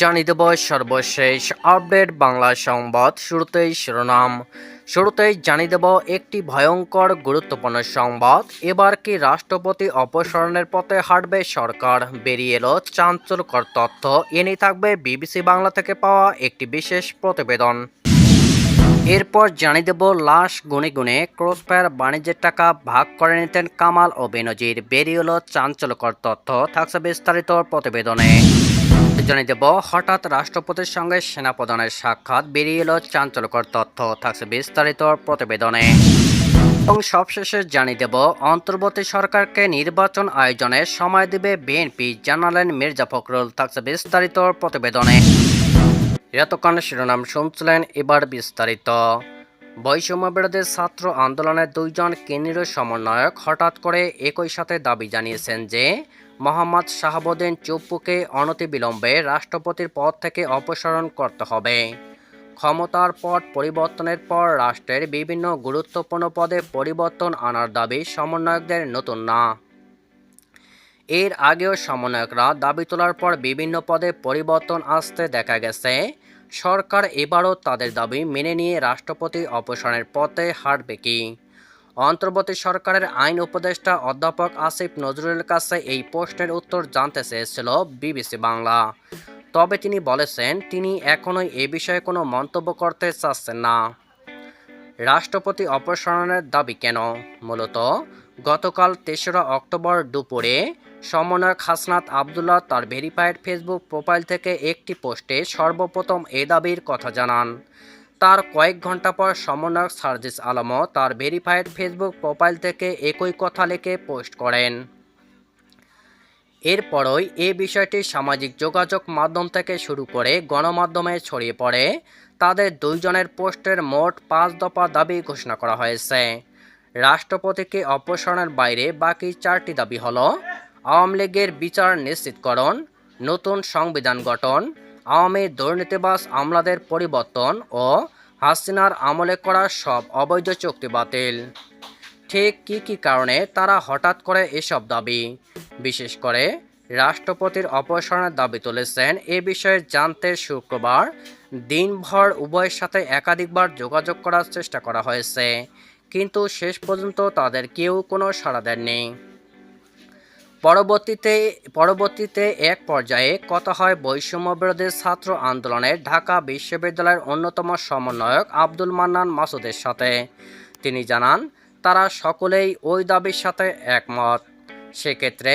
জানিয়ে দেব সর্বশেষ আপডেট বাংলা সংবাদ শুরুতেই শিরোনাম। শুরুতেই জানিয়ে দেব একটি ভয়ঙ্কর গুরুত্বপূর্ণ সংবাদ। এবার কি রাষ্ট্রপতি অপসারণের পথে হাঁটবে সরকার? বেরিয়ে এলো চাঞ্চল্যকর তথ্য। এ নিয়ে থাকবে বিবিসি বাংলা থেকে পাওয়া একটি বিশেষ প্রতিবেদন। এরপর জানিয়ে দেব লাশ গুনে গুনে ক্রসফায়ার বাণিজ্যের টাকা ভাগ করে নিতেন কামাল ও বেনজির। বেরিয়ে এলো চাঞ্চল্যকর তথ্য। থাকছে বিস্তারিত প্রতিবেদনে। জানিয়ে দেব, হঠাৎ রাষ্ট্রপতির সঙ্গে সেনাপ্রধানের সাক্ষাৎ বেরিয়ে এলো চাঞ্চল্যকর তথ্য, থাকছে বিস্তারিত প্রতিবেদনে। এবং সবশেষে জানিয়ে দেব, অন্তর্বর্তী সরকারকে নির্বাচন আয়োজনে সময় দেবে বিএনপি জানালেন মির্জা ফখরুল, থাকছে বিস্তারিত প্রতিবেদনে। এতক্ষণ শিরোনাম শুনছিলেন, এবার বিস্তারিত। বৈষম্য বিরোধী ছাত্র আন্দোলনের দুইজন কেন্দ্রীয় সমন্বয়ক হঠাৎ করে একই সাথে দাবি জানিয়েছেন যে মোহাম্মদ শাহাবুদ্দিন চুপ্পুকে অনতিবিলম্বে রাষ্ট্রপতির পদ থেকে অপসারণ করতে হবে। ক্ষমতার পট পরিবর্তনের পর রাষ্ট্রের বিভিন্ন গুরুত্বপূর্ণ পদে পরিবর্তন আনার দাবি সমন্বয়কদের নতুন না। এর আগেও সমন্বয়করা দাবি তোলার পর বিভিন্ন পদে পরিবর্তন আসতে দেখা গেছে। সরকার এবারও তাদের দাবি মেনে নিয়ে রাষ্ট্রপতি অপসারণের পথে হাঁটবে কি? অন্তর্বর্তী সরকারের আইন উপদেষ্টা অধ্যাপক আসিফ নজরুলের কাছে এই প্রশ্নের উত্তর জানতে চেয়েছিল বিবিসি বাংলা। তবে তিনি বলেছেন, তিনি এখনোই এ বিষয়ে কোনো মন্তব্য করতে চাচ্ছেন না। রাষ্ট্রপতি অপসারণের দাবি কেন? মূলত গতকাল তেসরা অক্টোবর দুপুরে সমন্বয়ক হাসনাত আবদুল্লাহ তার ভেরিফাইড ফেসবুক প্রোফাইল থেকে একটি পোস্টে সর্বপ্রথম এ দাবির কথা জানান। তার কয়েক ঘণ্টা পর সমন্বয়ক সার্জিস আলমও তার ভেরিফাইড ফেসবুক প্রোফাইল থেকে একই কথা লিখে পোস্ট করেন। এরপরই এই বিষয়টি সামাজিক যোগাযোগ মাধ্যম থেকে শুরু করে গণমাধ্যমে ছড়িয়ে পড়ে। তাদের দুইজনের পোস্টের মোট পাঁচ দফা দাবি ঘোষণা করা হয়েছে। রাষ্ট্রপতিকে অপসারণের বাইরে বাকি চারটি দাবি হলো আওয়ামী লীগের বিচার নিশ্চিতকরণ নতুন সংবিধান গঠন, আওয়ামী দুর্নীতিবাস আমলাদের পরিবর্তন ও হাসিনার আমলে করা সব অবৈধ চুক্তি বাতিল। ঠিক কী কী কারণে তারা হঠাৎ করে এসব দাবি? বিশেষ করে রাষ্ট্রপতির অপসারণের দাবি তুলেছেন এ বিষয়ে জানতে শুক্রবার দিনভর উভয়ের সাথে একাধিকবার যোগাযোগ করার চেষ্টা করা হয়েছে। কিন্তু শেষ পর্যন্ত তাদের কেউ কোনো সাড়া দেননি। পরবর্তীতে পরবর্তীতে এক পর্যায়ে কথা হয় বৈষম্য বিরোধী ছাত্র আন্দোলনের ঢাকা বিশ্ববিদ্যালয়ের অন্যতম সমন্বয়ক আব্দুল মান্নান মাসুদের সাথে। তিনি জানান, তারা সকলেই ওই দাবির সাথে একমত। সেক্ষেত্রে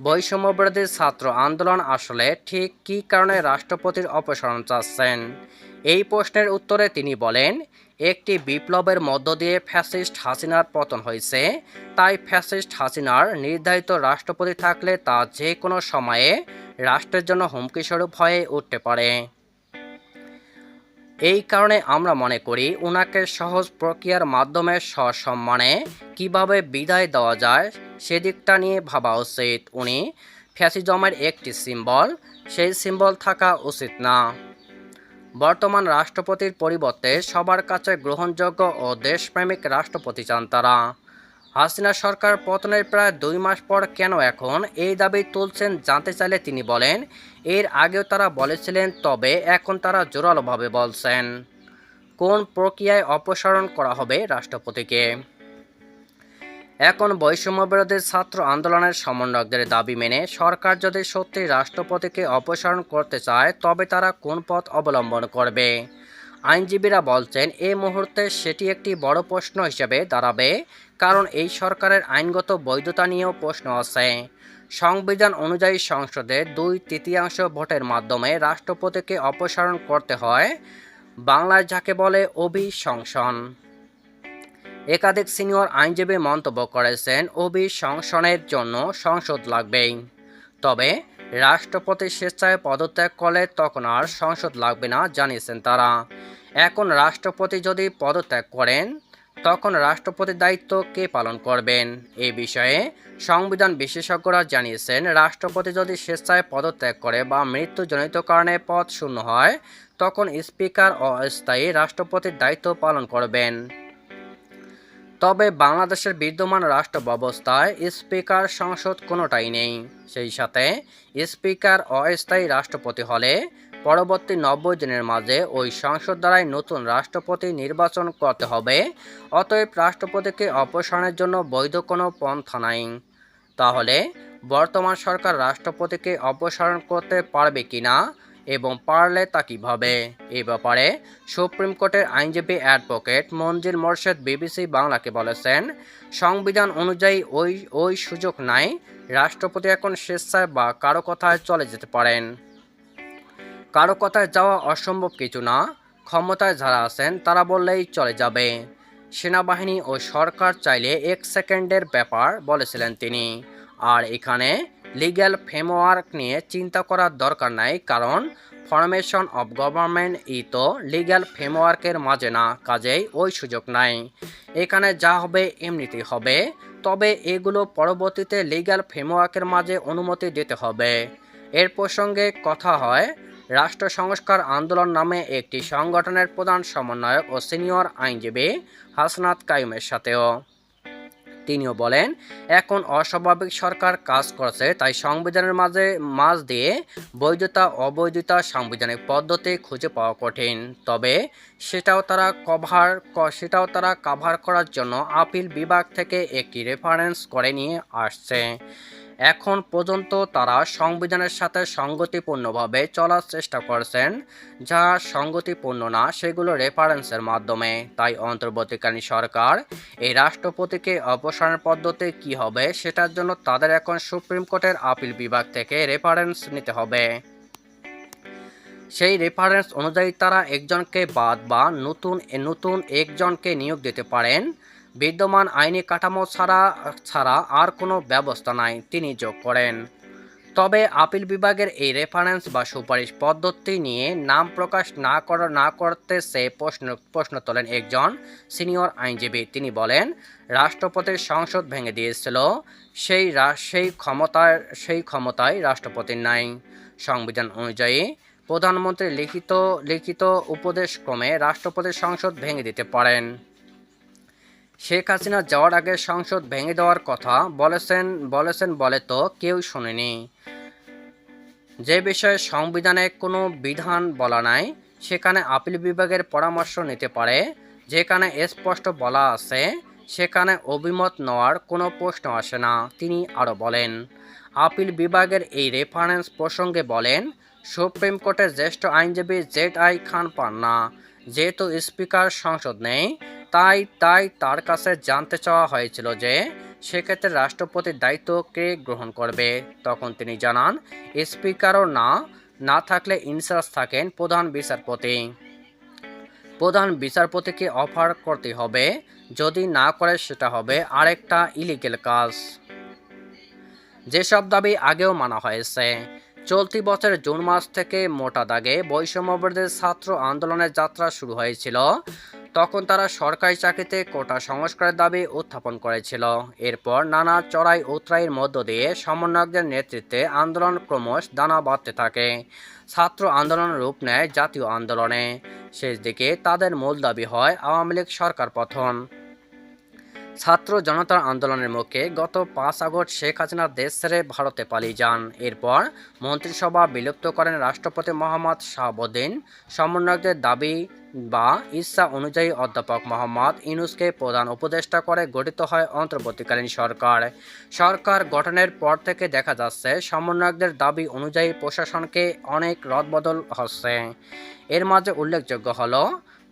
বৈষম্য বিরোধী ছাত্র আন্দোলন আসলে ঠিক কী কারণে রাষ্ট্রপতির অপসারণ চাচ্ছেন? এই প্রশ্নের উত্তরে তিনি বলেন একটি বিপ্লবের মধ্য দিয়ে ফ্যাসিস্ট হাসিনার পতন হয়েছে। তাই ফ্যাসিস্ট হাসিনার নির্ধারিত রাষ্ট্রপতি থাকলে তা যে কোনো সময়ে রাষ্ট্রের জন্য হুমকিস্বরূপ হয়ে উঠতে পারে। এই কারণে আমরা মনে করি ওনাকে সহজ প্রক্রিয়ার মাধ্যমে সসম্মানে কীভাবে বিদায় দেওয়া যায় সেদিকটা নিয়ে ভাবা উচিত। উনি ফ্যাসিজমের একটি সিম্বল, সেই সিম্বল থাকা উচিত না। বর্তমান রাষ্ট্রপতির পরিবর্তে সবার কাছে গ্রহণযোগ্য ও দেশপ্রেমিক রাষ্ট্রপতি চান তারা। হাসিনা সরকার পতনের প্রায় দুই মাস পর কেন এখন এই দাবি তুলছেন জানতে চাইলে তিনি বলেন, এর আগেও তারা বলেছিলেন, তবে এখন তারা জোরালোভাবে বলছেন। কোন প্রক্রিয়ায় অপসারণ করা হবে রাষ্ট্রপতিকে? এখন বৈষম্য বিরোধী ছাত্র আন্দোলনের সমন্বয়কদের দাবি মেনে সরকার যদি সত্যি রাষ্ট্রপতিকে অপসারণ করতে চায়, তবে তারা কোন পথ অবলম্বন করবে? আইনজীবীরা বলছেন এই মুহূর্তে সেটি একটি বড় প্রশ্ন হিসেবে দাঁড়াবে, কারণ এই সরকারের আইনগত বৈধতা নিয়েও প্রশ্ন আছে। সংবিধান অনুযায়ী সংসদে দুই তৃতীয়াংশ ভোটের মাধ্যমে রাষ্ট্রপতিকে অপসারণ করতে হয়, বাংলায় যাকে বলে অভিশংসন। একাধিক সিনিয়র আইনজীবী মন্তব্য করেছেন অভিশংসনের জন্য সংসদ লাগবেই। তবে রাষ্ট্রপতি স্বেচ্ছায় পদত্যাগ করলে তখন আর সংসদ লাগবে না জানিয়েছেন তারা। এখন রাষ্ট্রপতি যদি পদত্যাগ করেন, তখন রাষ্ট্রপতির দায়িত্ব কে পালন করবেন? এই বিষয়ে সংবিধান বিশেষজ্ঞরা জানিয়েছেন, রাষ্ট্রপতি যদি স্বেচ্ছায় পদত্যাগ করে বা মৃত্যুজনিত কারণে পদ শূন্য হয়, তখন স্পিকার অস্থায়ী রাষ্ট্রপতির দায়িত্ব পালন করবেন। তবে বাংলাদেশের বিদ্যমান রাষ্ট্র ব্যবস্থায় স্পিকার সংসদ কোনোটাই নেই। সেই সাথে স্পিকার অস্থায়ী রাষ্ট্রপতি হলে পরবর্তী নব্বই দিনের মাঝে ওই সংসদ দ্বারাই নতুন রাষ্ট্রপতি নির্বাচন করতে হবে, অতএব রাষ্ট্রপতিকে অপসারণের জন্য বৈধ কোনো পন্থা নাই। তাহলে বর্তমান সরকার রাষ্ট্রপতিকে অপসারণ করতে পারবে কিনা এবং পারলে তা কীভাবে? এ ব্যাপারে সুপ্রিম কোর্টের আইনজীবী অ্যাডভোকেট মঞ্জিল মোর্শেদ বিবিসি বাংলাকে বলেছেন, সংবিধান অনুযায়ী ওই ওই সুযোগ নাই। রাষ্ট্রপতি এখন স্বেচ্ছায় বা কারও কথায় চলে যেতে পারেন। কারও কথায় যাওয়া অসম্ভব কিছু না। ক্ষমতায় যারা আছেন, তারা বললেই চলে যাবে। সেনাবাহিনী ও সরকার চাইলে এক সেকেন্ডের ব্যাপার বলেছিলেন তিনি। আর এখানে লিগ্যাল ফ্রেমওয়ার্ক নিয়ে চিন্তা করার দরকার নাই, কারণ ফরমেশন অফ গভর্নমেন্ট ই তো লিগ্যাল ফ্রেমওয়ার্কের মাঝে না, কাজেই ওই সুযোগ নাই। এখানে যা হবে এমনিতেই হবে, তবে এগুলো পরবর্তীতে লিগ্যাল ফ্রেমওয়ার্কের মাঝে অনুমতি দিতে হবে। এর প্রসঙ্গে কথা হয়, রাষ্ট্র সংস্কার আন্দোলন নামে একটি সংগঠনের প্রধান সমন্বয়ক ও সিনিয়র আইনজীবী হাসনাত কাইমের সাথেও। তিনিও বলেন, এখন অস্বাভাবিক সরকার কাজ করছে, তাই সংবিধানের মাঝে, মাঝ দিয়ে বৈধতা, অবৈধতা সাংবিধানিক পদ্ধতি খুঁজে পাওয়া কঠিন। তবে সেটাও তারা কভার সেটাও তারা কাভার করার জন্য আপিল বিভাগ থেকে একটি রেফারেন্স করে নিয়ে আসছে। এখন পর্যন্ত তারা সংবিধানের সাথে সঙ্গতিপূর্ণভাবে চলার চেষ্টা করছেন, যা সঙ্গতিপূর্ণ না, সেগুলো রেফারেন্সের মাধ্যমে। তাই অন্তর্বর্তীকালীন সরকার এই রাষ্ট্রপতিকে অপসারণের পদ্ধতি কি হবে, সেটার জন্য তাদের এখন সুপ্রিম কোর্টের আপিল বিভাগ থেকে রেফারেন্স নিতে হবে। সেই রেফারেন্স অনুযায়ী তারা একজনকে বাদ বা নতুন নতুন একজনকে নিয়োগ দিতে পারেন। বিদ্যমান আইনি কাঠামো ছাড়া ছাড়া আর কোনো ব্যবস্থা নাই, তিনি যোগ করেন। তবে আপিল বিভাগের এই রেফারেন্স বা সুপারিশ পদ্ধতি নিয়ে নাম প্রকাশ না করা, না করতে সে প্রশ্ন প্রশ্ন তোলেন একজন সিনিয়র আইনজীবী। তিনি বলেন, রাষ্ট্রপতির সংসদ ভেঙে দিয়েছিল, সেই সেই ক্ষমতায় সেই ক্ষমতায় রাষ্ট্রপতির নাই। সংবিধান অনুযায়ী প্রধানমন্ত্রী লিখিত লিখিত উপদেশক্রমে রাষ্ট্রপতির সংসদ ভেঙে দিতে পারেন। শেখ হাসিনা যাওয়ার আগে সংসদ ভেঙে দেওয়ার কথা বলেছেন বলেছেন বলে তো কেউ শোনেনি। যে বিষয়ে সংবিধানে কোনো বিধান বলা নাই, সেখানে আপিল বিভাগের পরামর্শ নিতে পারে। যেখানে স্পষ্ট বলা আছে, সেখানে অভিমত নেওয়ার কোনো প্রশ্ন আসে না, তিনি আরও বলেন। আপিল বিভাগের এই রেফারেন্স প্রসঙ্গে বলেন, সুপ্রিম কোর্টের জ্যেষ্ঠ আইনজীবী জেড আই খান পান্না, যেহেতু স্পিকার সংসদ নেই তাই তাই তার কাছে জানতে চাওয়া হয়েছিল যে সেক্ষেত্রে রাষ্ট্রপতির দায়িত্ব কে গ্রহণ করবে। তখন তিনি জানান, স্পিকারও না না থাকলে ইনচার্জ থাকেন প্রধান বিচারপতি। প্রধান বিচারপতিকে অফার করতে হবে, যদি না করে সেটা হবে আরেকটা ইলিগেল কাজ। যেসব দাবি আগেও মানা হয়েছে, চলতি বছরের জুন মাস থেকে মোটা দাগে বৈষম্যবর্দের ছাত্র আন্দোলনের যাত্রা শুরু হয়েছিল। তখন তারা সরকারি চাকরিতে কোটা সংস্কারের দাবি উত্থাপন করেছিল। এরপর নানা চড়াই উতরাইয়ের মধ্য দিয়ে সমন্বয়কদের নেতৃত্বে আন্দোলন ক্রমশ দানা বাঁধতে থাকে। ছাত্র আন্দোলন রূপ নেয় জাতীয় আন্দোলনে। শেষ দিকে তাদের মূল দাবি হয় আওয়ামী লীগ সরকার পথন ছাত্র জনতার আন্দোলনের মুখে গত পাঁচ আগস্ট শেখ হাসিনা দেশ ছেড়ে ভারতে পালিয়ে যান। এরপর মন্ত্রিসভা বিলুপ্ত করেন রাষ্ট্রপতি মোহাম্মদ শাহাবুদ্দিন। সমন্বয়কদের দাবি বা ইচ্ছা অনুযায়ী অধ্যাপক মোহাম্মদ ইনুসকে প্রধান উপদেষ্টা করে গঠিত হয় অন্তর্বর্তীকালীন সরকার। সরকার গঠনের পর থেকে দেখা যাচ্ছে, সমন্বয়কদের দাবি অনুযায়ী প্রশাসনকে অনেক রদবদল হচ্ছে। এর মাঝে উল্লেখযোগ্য হলো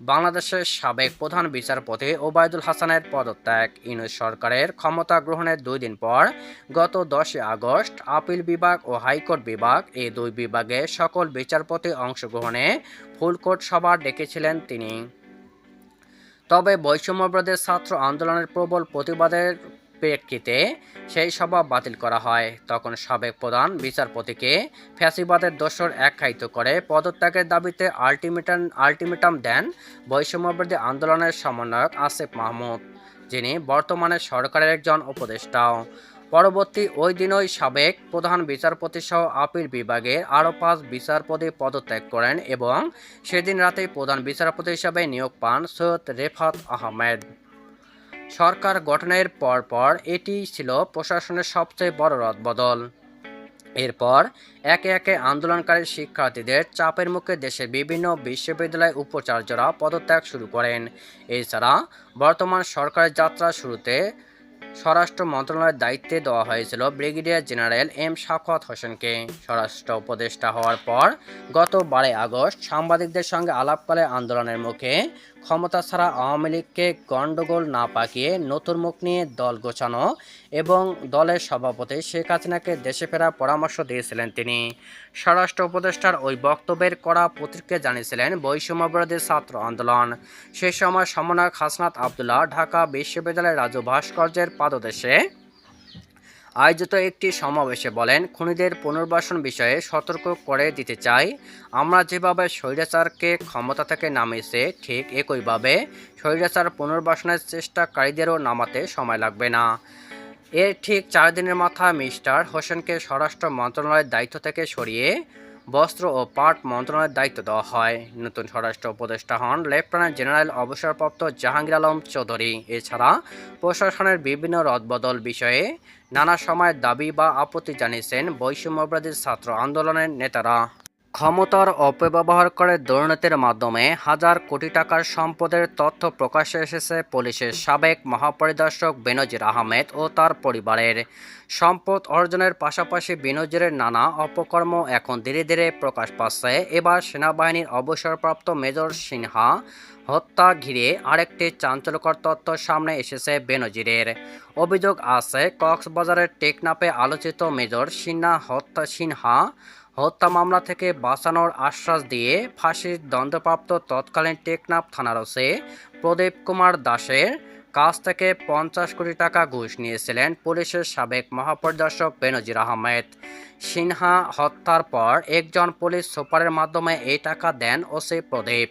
বাংলাদেশের সাবেক প্রধান বিচারপতি ওবায়দুল হাসানের পদত্যাগ। ইউনুস সরকারের ক্ষমতা গ্রহণের দুই দিন পর গত দশই আগস্ট আপিল বিভাগ ও হাইকোর্ট বিভাগ এই দুই বিভাগে সকল বিচারপতি অংশগ্রহণে ফুলকোর্ট সভা ডেকেছিলেন তিনি। তবে বৈষম্যব্রদের ছাত্র আন্দোলনের প্রবল প্রতিবাদের প্রেক্ষিতে সেই সভা বাতিল করা হয়। তখন সাবেক প্রধান বিচারপতিকে ফ্যাসিবাদের দোষর আখ্যায়িত করে পদত্যাগের দাবিতে আলটিমেটাম আলটিমেটাম দেন বৈষম্যবাদী আন্দোলনের সমন্বয়ক আসিফ মাহমুদ, যিনি বর্তমানে সরকারের একজন উপদেষ্টাও পরবর্তী ওই দিনই সাবেক প্রধান বিচারপতি সহ আপিল বিভাগের আরও পাঁচ বিচারপতি পদত্যাগ করেন এবং সেদিন রাতেই প্রধান বিচারপতি হিসাবে নিয়োগ পান সৈয়দ রেফাত আহমেদ। সরকার গঠনের পর পর এটি ছিল প্রশাসনের সবচেয়ে বড় রদবদল। এরপর একে একে আন্দোলনকারী শিক্ষার্থীদের চাপের মুখে দেশের বিভিন্ন বিশ্ববিদ্যালয় উপাচার্যরা পদত্যাগ শুরু করেন। এছাড়া বর্তমান সরকারের যাত্রা শুরুতে স্বরাষ্ট্র মন্ত্রণালয়ের দায়িত্বে দেওয়া হয়েছিল ব্রিগেডিয়ার জেনারেল এম শাফাত হোসেনকে। স্বরাষ্ট্র উপদেষ্টা হওয়ার পর গত বারোই আগস্ট সাংবাদিকদের সঙ্গে আলাপকালে আন্দোলনের মুখে ক্ষমতা ছাড়া আওয়ামী লীগকে গণ্ডগোল না পাকিয়ে নতুন মুখ নিয়ে দল গোছানো এবং দলের সভাপতি শেখ হাসিনাকে দেশে ফেরার পরামর্শ দিয়েছিলেন তিনি। স্বরাষ্ট্র উপদেষ্টার ওই বক্তব্যের করা প্রতিক্রিয়া জানিয়েছিলেন বৈষম্যবিরোধী ছাত্র আন্দোলন। সে সময় সমন্বয়ক হাসনাত আবদুল্লাহ ঢাকা বিশ্ববিদ্যালয়ের রাজু ভাস্কর্যের পাদদেশে আয়োজিত একটি সমাবেশে বলেন, খুনিদের পুনর্বাসন বিষয়ে সতর্ক করে দিতে চাই। আমরা যেভাবে স্বৈরাচারকে ক্ষমতা থেকে নামিয়েছে, ঠিক একইভাবে স্বৈরাচার পুনর্বাসনের চেষ্টাকারীদেরও নামাতে সময় লাগবে না। এর ঠিক চার দিনের মাথা মিস্টার হোসেনকে স্বরাষ্ট্র মন্ত্রণালয়ের দায়িত্ব থেকে সরিয়ে বস্ত্র ও পাট মন্ত্রণালয়ের দায়িত্ব দেওয়া হয়। নতুন স্বরাষ্ট্র উপদেষ্টা হন লেফটেন্যান্ট জেনারেল অবসরপ্রাপ্ত জাহাঙ্গীর আলম চৌধুরী। এছাড়া প্রশাসনের বিভিন্ন রদবদল বিষয়ে নানা সময়ের দাবি বা আপত্তি জানিয়েছেন বৈষম্যবাদী ছাত্র আন্দোলনের নেতারা। ক্ষমতার অপব্যবহার করে দুর্নীতির মাধ্যমে হাজার কোটি টাকার সম্পদের তথ্য প্রকাশ্যে এসেছে পুলিশের সাবেক মহাপরিদর্শক বেনজির আহমেদ ও তার পরিবারের। সম্পদ অর্জনের পাশাপাশি বেনজিরের নানা অপকর্ম এখন ধীরে ধীরে প্রকাশ পাচ্ছে। এবার সেনাবাহিনীর অবসরপ্রাপ্ত মেজর সিনহা হত্যা ঘিরে আরেকটি চাঞ্চল্যকর তথ্য সামনে এসেছে বেনজিরের। অভিযোগ আছে, কক্সবাজারের টেকনাপে আলোচিত মেজর সিনহা হত্যা সিনহা হত্যা মামলা থেকে বাঁচানোর আশ্বাস দিয়ে ফাঁসির দণ্ডপ্রাপ্ত তৎকালীন টেকনাফ থানার ওসে প্রদীপ কুমার দাসের কাছ থেকে পঞ্চাশ কোটি টাকা ঘুষ নিয়েছিলেন পুলিশের সাবেক মহাপরিদর্শক বেনজির আহমেদ। সিনহা হত্যার পর একজন পুলিশ সুপারের মাধ্যমে এই টাকা দেন ওসি প্রদীপ।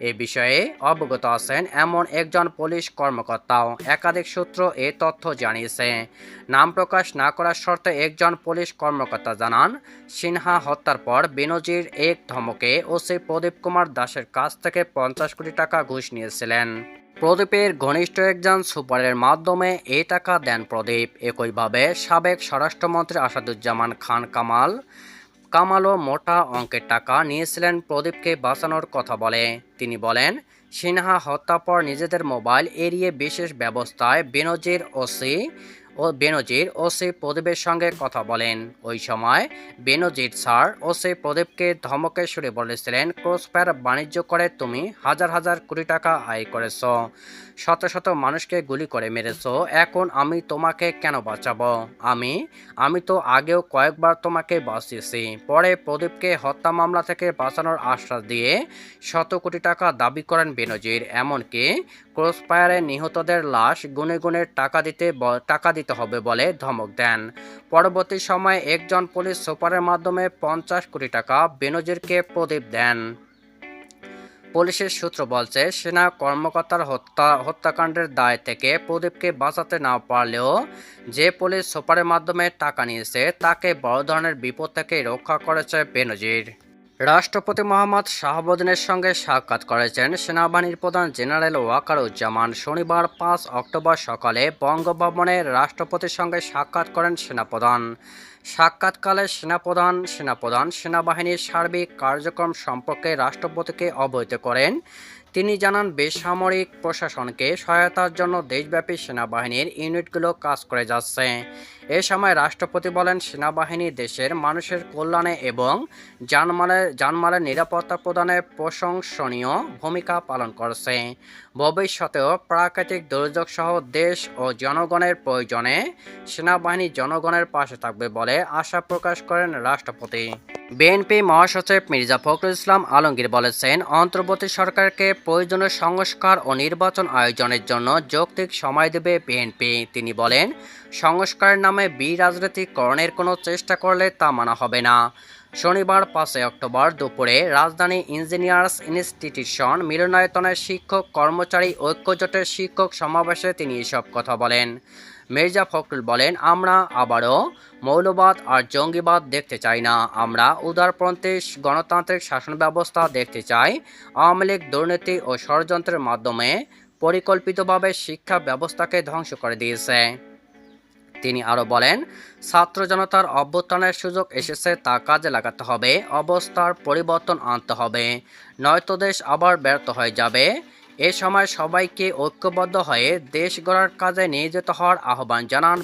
এ বিষয়ে অবগত আছেন এমন একজন পুলিশ কর্মকর্তাও। একাধিক সূত্র এ তথ্য জানিয়েছে। নাম প্রকাশ না করার শর্তে একজন পুলিশ কর্মকর্তা জানান, সিনহা হত্যার পর বিনোজির এক ধমকে ওসি প্রদীপ কুমার দাসের কাছ থেকে পঞ্চাশ কোটি টাকা ঘুষ নিয়েছিলেন। প্রদীপের ঘনিষ্ঠ একজন সুপারের মাধ্যমে এই টাকা দেন প্রদীপ। একইভাবে সাবেক স্বরাষ্ট্রমন্ত্রী আসাদুজ্জামান খান কামাল কামালও মোটা অঙ্কের টাকা নিয়েছিলেন প্রদীপকে বাঁচানোর কথা বলে। তিনি বলেন, সিনহা হত্যা পর নিজেদের মোবাইল এড়িয়ে বিশেষ ব্যবস্থায় বেনজির ওসি বেনজির ওসি প্রদীপের সঙ্গে কথা বলেন। ওই সময় বেনজির স্যার ওসি প্রদীপকে ধমকে সুরে বলেছিলেন, ক্রসফায়ার বাণিজ্য করে তুমি হাজার হাজার কোটি টাকা আয় করেছ। শত শত মানুষকে গুলি করে মেরেছ। এখন আমি তোমাকে কেন বাঁচাবো? আমি আমি তো আগেও কয়েকবার তোমাকে বাঁচিয়েছি। পরে প্রদীপকে হত্যা মামলা থেকে বাঁচানোর আশ্বাস দিয়ে শত কোটি টাকা দাবি করেন বেনজির। এমনকি ক্রসফায়ারে নিহতদের লাশ গুনে গুনে টাকা দিতে টাকা দিতে হবে বলে ধমক দেন। পরবর্তী সময়ে একজন পুলিশ সুপারের মাধ্যমে পঞ্চাশ কোটি টাকা বেনজিরকে প্রদীপ দেন। পুলিশের সূত্র বলছে, সেনা কর্মকর্তার হত্যা, হত্যাকাণ্ডের দায় থেকে প্রদীপকে বাঁচাতে না পারলেও যে পুলিশ সুপারের মাধ্যমে টাকা নিয়েছে, তাকে বড় ধরনের বিপদ থেকে রক্ষা করেছে বেনজির। রাষ্ট্রপতি মোহাম্মদ শাহাবুদ্দিনের সঙ্গে সাক্ষাৎ করেছেন সেনাবাহিনীর প্রধান জেনারেল ওয়াকারুজ্জামান। শনিবার পাঁচ অক্টোবর সকালে বঙ্গভবনে রাষ্ট্রপতির সঙ্গে সাক্ষাৎ করেন সেনাপ্রধান। সাক্ষাৎকালে সেনাপ্রধান সেনাপ্রধান, সেনাবাহিনীর সার্বিক কার্যক্রম সম্পর্কে রাষ্ট্রপতিকে অবহিত করেন। তিনি জানান, বেসামরিক প্রশাসনকে সহায়তার জন্য দেশব্যাপী সেনাবাহিনীর ইউনিটগুলো কাজ করে যাচ্ছে। এ সময় রাষ্ট্রপতি বলেন, সেনাবাহিনী দেশের মানুষের কল্যাণে এবং জানমালের জানমালের নিরাপত্তা প্রদানে প্রশংসনীয় ভূমিকা পালন করছে। ভবিষ্যতেও প্রাকৃতিক দুর্যোগ সহ দেশ ও জনগণের প্রয়োজনে সেনাবাহিনী জনগণের পাশে থাকবে বলে আশা প্রকাশ করেন রাষ্ট্রপতি। বিএনপি মহাসচিব মির্জা ফখরুল ইসলাম আলমগীর বলেছেন, অন্তর্বর্তী সরকারকে প্রয়োজনীয় সংস্কার ও নির্বাচন আয়োজনের জন্য যৌক্তিক সময় দেবে বিএনপি। তিনি বলেন, সংস্কারের নামে বি রাজনীতিকরণের কোনো চেষ্টা করলে তা মানা হবে না। শনিবার পাঁচই অক্টোবর দুপুরে রাজধানী ইঞ্জিনিয়ার্স ইনস্টিটিউশন মিলনায়তনের শিক্ষক, কর্মচারী, ঐক্যজোটের শিক্ষক সমাবেশে তিনি এসব কথা বলেন। মির্জা ফখরুল বলেন, আমরা আবারও মৌলবাদ আর জঙ্গিবাদ দেখতে চাই না। আমরা উদারপন্থী গণতান্ত্রিক শাসন ব্যবস্থা দেখতে চাই। আওয়ামী লীগ দুর্নীতি ও ষড়যন্ত্রের মাধ্যমে পরিকল্পিতভাবে শিক্ষা ব্যবস্থাকে ধ্বংস করে দিয়েছে। তিনি আরও বলেন, ছাত্র জনতার অভ্যুত্থানের সুযোগ এসেছে তা কাজে লাগাতে হবে, অবস্থার পরিবর্তন আনতে হবে। নয়তো দেশ আবার ব্যর্থ হয়ে যাবে। এ সময় সবাইকে ঐক্যবদ্ধ হয়ে দেশ গড়ার কাজে নিয়োজিত হওয়ার আহ্বান জানান